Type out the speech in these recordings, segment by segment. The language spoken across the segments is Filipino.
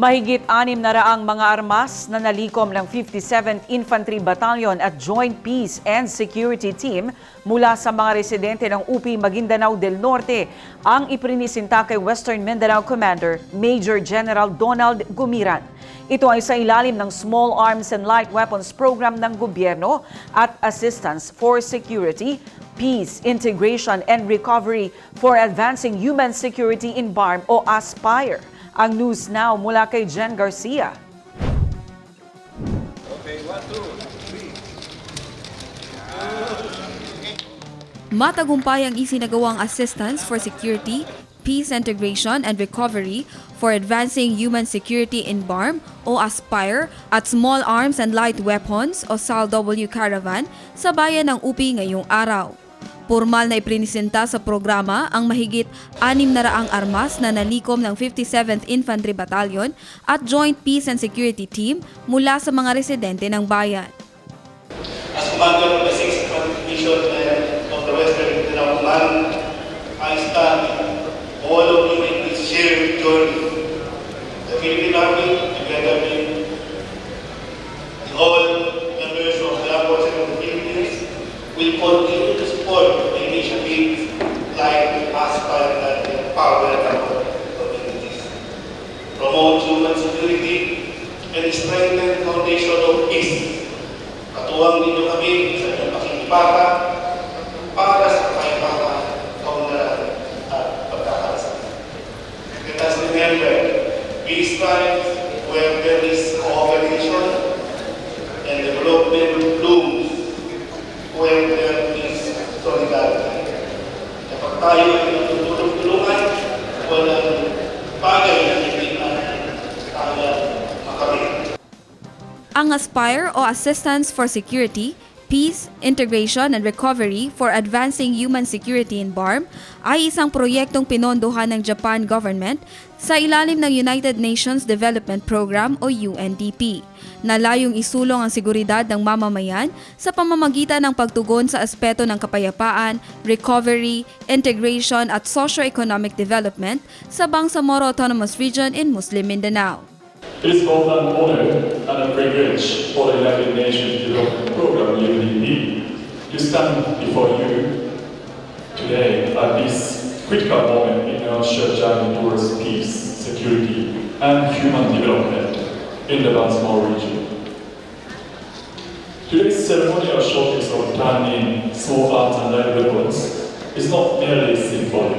Mahigit anim na raang mga armas na nalikom ng 57th Infantry Battalion at Joint Peace and Security Team mula sa mga residente ng UP Maguindanao del Norte ang iprinisinta kay Western Mindanao Commander Major General Donald Gumiran. Ito ay sa ilalim ng Small Arms and Light Weapons Program ng gobyerno at Assistance for Security, Peace, Integration and Recovery for Advancing Human Security in BARM o ASPIRE. Ang news now mula kay Jen Garcia. Matagumpay ang isinagawang Assistance for Security, Peace Integration and Recovery for Advancing Human Security in BARM o ASPIRE at Small Arms and Light Weapons o SALW Caravan sa bayan ng UPI ngayong araw. Formal na iprinisenta sa programa ang mahigit anim na raang armas na nalikom ng 57th Infantry Battalion at Joint Peace and Security Team mula sa mga residente ng bayan. As commander of the 6th Division uh, of the Western Command, I stand and communities. Promote human security and strengthen foundation of peace. Kami sa para sa at. Let us remember, peace thrives where there is cooperation and development blooms where there is solidarity. Kapag tayo ay Ang ASPIRE o Assistance for Security, Peace, Integration and Recovery for Advancing Human Security in BARM ay isang proyektong pinondohan ng Japan government sa ilalim ng United Nations Development Program o UNDP na layong isulong ang seguridad ng mamamayan sa pamamagitan ng pagtugon sa aspeto ng kapayapaan, recovery, integration at socio-economic development sa Bangsamoro Autonomous Region in Muslim Mindanao. It is both an honor a privilege for the United Nations Development Program UNDP to stand before you today at this critical moment in our shared journey towards peace, security, and human development in the Bangsamoro region. Today's ceremonial showcase of turning small arms and light weapons is not merely symbolic.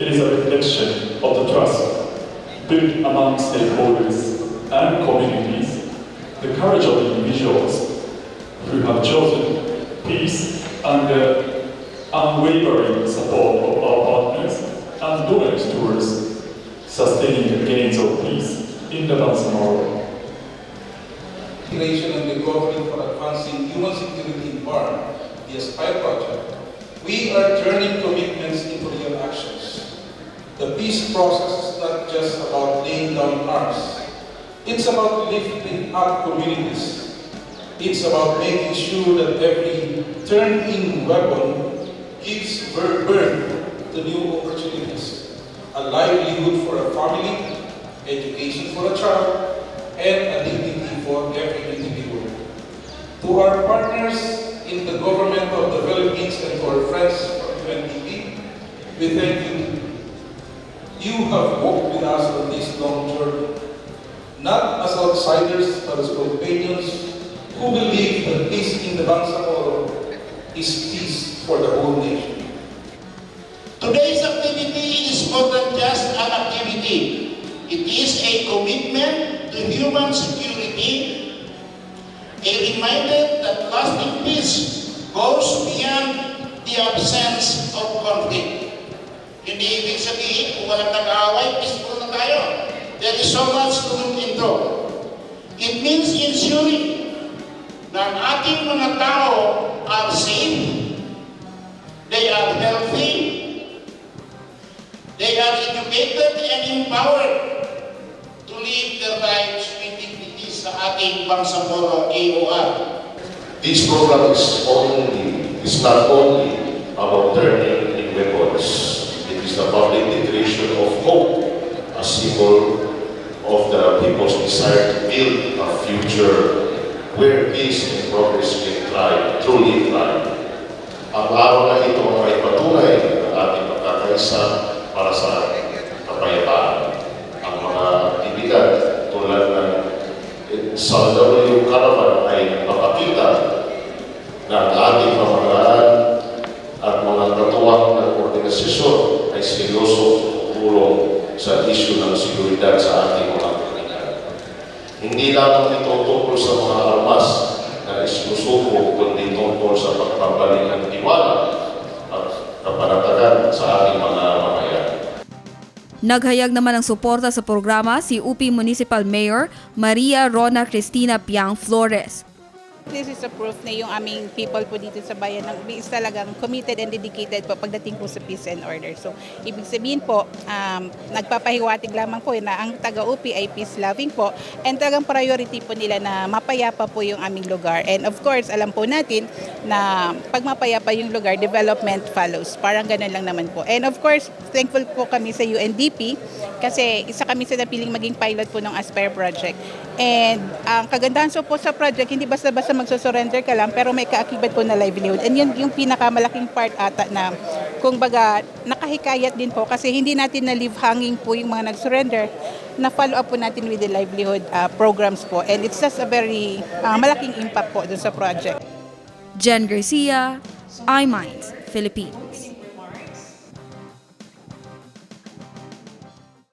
It is a reflection of the trust built among stakeholders and communities, the courage of individuals who have chosen peace and the unwavering support of our partners and donors towards sustaining the gains of peace in the Bangsamoro. Integration and government for Advancing Human Security in BARM, the ASPIRE project, we are turning commitments into real actions. The peace process is not just about laying down arms. It's about lifting up communities. It's about making sure that every turned-in weapon gives birth to new opportunities, a livelihood for a family, education for a child, and a dignity for every individual. To our partners in the government of the Philippines and to our friends from UNDP, we thank you. You have walked with us on this long journey, not as outsiders, but as companions who believe that peace in the Bangsamoro is peace for the whole nation. Today's activity is more than just an activity. It is a commitment to human security, a reminder that lasting peace goes beyond the absence of conflict. Hindi ibig sabihin kung walang nag-aaway, peaceful na tayo. There is so much to look into. It means ensuring na ang ating mga tao are safe, they are healthy, They are educated and empowered to live their lives with dignity sa ating Bangsamoro AOR. This program is only is not only about turning in weapons. It is about the integration of hope, a symbol of the people's desire to build a future where peace and progress can thrive, truly thrive. Ang araw na ito ay patunay ng ating pagkakaisa para sa kapayapaan. Ang mga aktividad tulad ng SLW Caravan ay papakita na ang ating pamahalaan at mga katuwang ng organisasyon ay seryoso tulong sa isyu ng seguridad sa ating mga komunidad. Hindi lamang ito tungkol sa mga armas na isinusuko, kundi tungkol sa pagpapaling ng tiwala at kapanatagan sa ating mga mamayan. Naghayag naman ng suporta sa programa si UP Municipal Mayor Maria Rona Cristina Piang Flores. This is a proof na yung aming people po dito sa bayan ng is talagang committed and dedicated po pagdating po sa peace and order. So, ibig sabihin po, um, nagpapahiwatig lamang po na ang taga-UPI ay peace-loving po and talagang priority po nila na mapayapa po yung aming lugar. And of course, alam po natin na pag mapayapa yung lugar, development follows. Parang ganun lang naman po. And of course, thankful po kami sa UNDP kasi isa kami sa napiling maging pilot po ng Aspire Project. And ang kagandahan so po sa project, hindi basta-basta magsusurrender ka lang, pero may kaakibat po na livelihood. And yun yung pinakamalaking part ata na, kung baga, nakahikayat din po kasi hindi natin na leave hanging po yung mga nag-surrender na follow up po natin with the livelihood uh, programs po. And it's just a very uh, malaking impact po dun sa project. Jen Garcia, iMinds, Philippines.